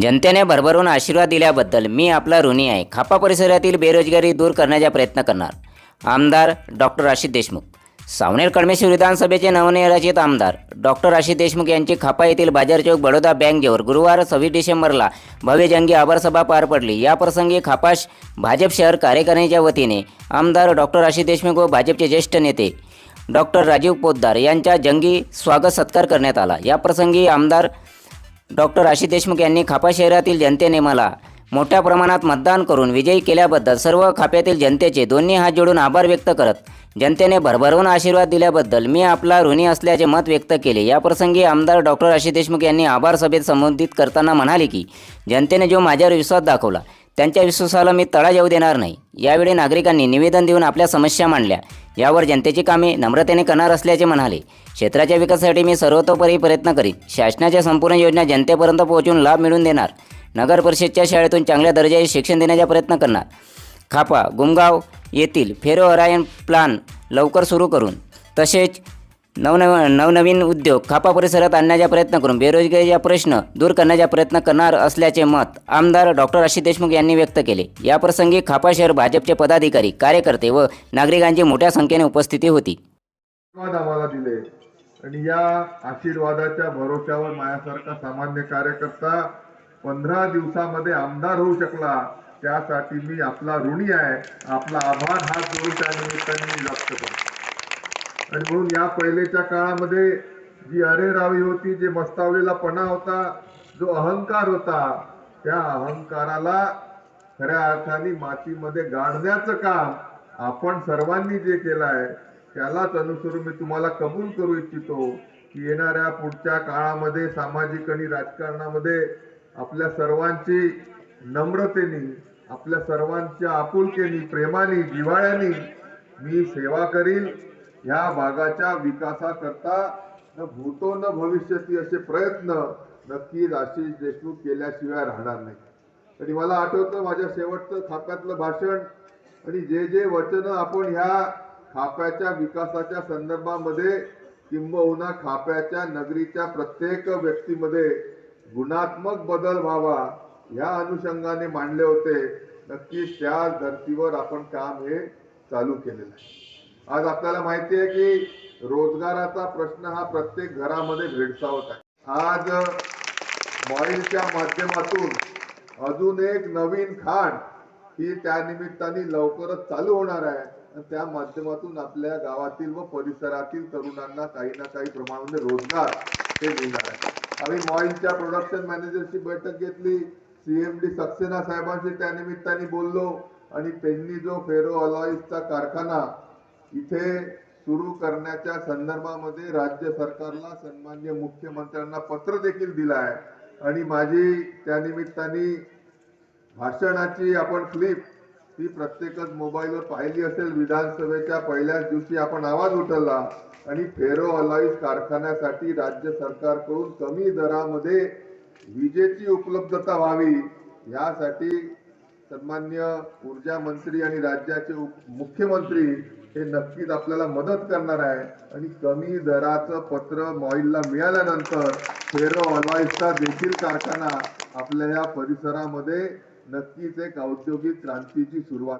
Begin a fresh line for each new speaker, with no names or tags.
जनतेने भरभरून आशीर्वाद दिल्याबद्दल मी आपला ऋणी आहे. खापा परिसरातील बेरोजगारी दूर करण्याचा प्रयत्न करणार. आमदार डॉक्टर आशिष देशमुख. सावनेर कळमेश्वर विधानसभेचे नवनिर्वाचित आमदार डॉक्टर आशिष देशमुख यांची खापा येथील बाजार चौक बडोदा बँकेवर गुरुवार सव्वीस डिसेंबरला भव्य जंगी आभारसभा पार पडली. याप्रसंगी खापाश भाजप शहर कार्यकारिणीच्या वतीने आमदार डॉक्टर आशिष देशमुख व भाजपचे ज्येष्ठ नेते डॉक्टर राजीव पोद्दार यांच्या जंगी स्वागत सत्कार करण्यात आला. याप्रसंगी आमदार डॉक्टर आशिष देशमुख यांनी खापा शहरातील जनतेने मला मोठ्या प्रमाणात मतदान करून विजयी केल्याबद्दल सर्व खाप्यातील जनतेचे दोन्ही हात जोडून आभार व्यक्त करत जनतेने भरभरून आशीर्वाद दिल्याबद्दल मी आपला ऋणी असल्याचे मत व्यक्त केले. याप्रसंगी आमदार डॉक्टर आशिष देशमुख यांनी आभार सभेत संबोधित करताना म्हणाले की जनतेने जो माझ्यावर विश्वास दाखवला त्यांच्या विश्वासाला मी तडा येऊ देणार नाही. यावेळी नागरिकांनी निवेदन देऊन आपल्या समस्या मांडल्या. यावर जनतेची कामे नम्रतेने करणार असल्याचे म्हणाले. क्षेत्राच्या विकासासाठी मी सर्वतोपरी प्रयत्न करीन शासनाच्या संपूर्ण योजना जनतेपर्यंत पोहोचून लाभ मिळवून देणार. नगर परिषदच्या शाळेतून चांगल्या दर्जाचे शिक्षण देण्याचा प्रयत्न करणार. खापा गुमगाव येथील फेरो अरायन प्लान लवकर सुरू करून तसेच नवनव नवनवीन उद्योग खापा परिसरात आणण्याचा प्रयत्न करून बेरोजगारीचा प्रश्न दूर करण्याचा प्रयत्न करणार असल्याचे मत आमदार डॉक्टर आशिष देशमुख यांनी व्यक्त केले. याप्रसंगी खापा शहर भाजपचे पदाधिकारी कार्यकर्ते व नागरिकांची मोठ्या संख्येने उपस्थिती होती.
आम्हाला दिले. आणि या आशीर्वादाच्या भरोश्यावर माझ्यासारखा सामान्य कार्यकर्ता पंधरा दिवसामध्ये आमदार होऊ शकला त्यासाठी मी आपला ऋणी आहे. आपला आभार हात जोडून त्या निमित्ताने मी व्यक्त करतो. आणि म्हणून या पहिलेच्या काळामध्ये जी अरेरावी होती जे मस्तावलेला पणा होता जो अहंकार होता त्या अहंकाराला खऱ्या अर्थाने मातीमध्ये गाडण्याचं काम आपण सर्वांनी जे केलं आहे त्यालाच अनुसरून मी तुम्हाला कबूल करू इच्छितो की येणाऱ्या पुढच्या काळामध्ये सामाजिक आणि राजकारणामध्ये आपल्या सर्वांची नम्रतेने आपल्या सर्वांच्या आपुलकेने प्रेमाने जिव्हाळ्याने मी सेवा करील ह्या भागाच्या विकासाकरता न भूतो न भविष्यती असे प्रयत्न नक्कीच आशिष देशमुख केल्याशिवाय राहणार नाही. आणि मला आठवतं माझ्या शेवटचं खाप्यातलं भाषण आणि जे जे वचन आपण ह्या खाप्याच्या विकासाच्या संदर्भामध्ये किंबहुना खाप्याच्या नगरीच्या प्रत्येक व्यक्तीमध्ये गुणात्मक बदल व्हावा ह्या अनुषंगाने मांडले होते. नक्कीच त्या धर्तीवर आपण काम हे चालू केलेलं आहे. आज आपल्याला माहिती आहे की रोजगाराचा प्रश्न हा प्रत्येक घरामध्ये भेडसावत आहे. आज मॉईलच्या माध्यमातून अजून एक नवीन खाण ही त्या निमित्ताने लवकरच चालू होणार आहे. आणि त्या माध्यमातून आपल्या गावातील व परिसरातील तरुणांना काही ना काही प्रमाणामध्ये रोजगार हे मिळणार आहे. आम्ही मॉईलच्या प्रोडक्शन मॅनेजरची बैठक घेतली. सीएमडी सक्सेना साहेबांशी त्यानिमित्ताने बोललो. आणि त्यांनी जो फेरो अलॉईसचा कारखाना इथे सुरू करण्याच्या संदर्भामध्ये राज्य सरकारला सन्मान्य मुख्यमंत्र्यांना पत्र देखील दिलं आहे. आणि माझी त्या निमित्ताने भाषणाची आपण क्लिप ही प्रत्येकच मोबाईलवर पाहिली असेल. विधानसभेच्या पहिल्याच दिवशी आपण आवाज उठवला आणि फेरो अलाईज कारखान्यासाठी राज्य सरकारकडून कमी दरामध्ये विजेची उपलब्धता व्हावी यासाठी सन्मान्य ऊर्जा मंत्री आणि राज्याचे उप- मुख्यमंत्री हे नक्कीच आपल्याला मदत करणार आहे. आणि कमी दराचं पत्र मॉईलला मिळाल्यानंतर फेरो ऑलॉईसचा देखील कारखाना आपल्या या परिसरामध्ये नक्कीच एक औद्योगिक क्रांतीची सुरुवात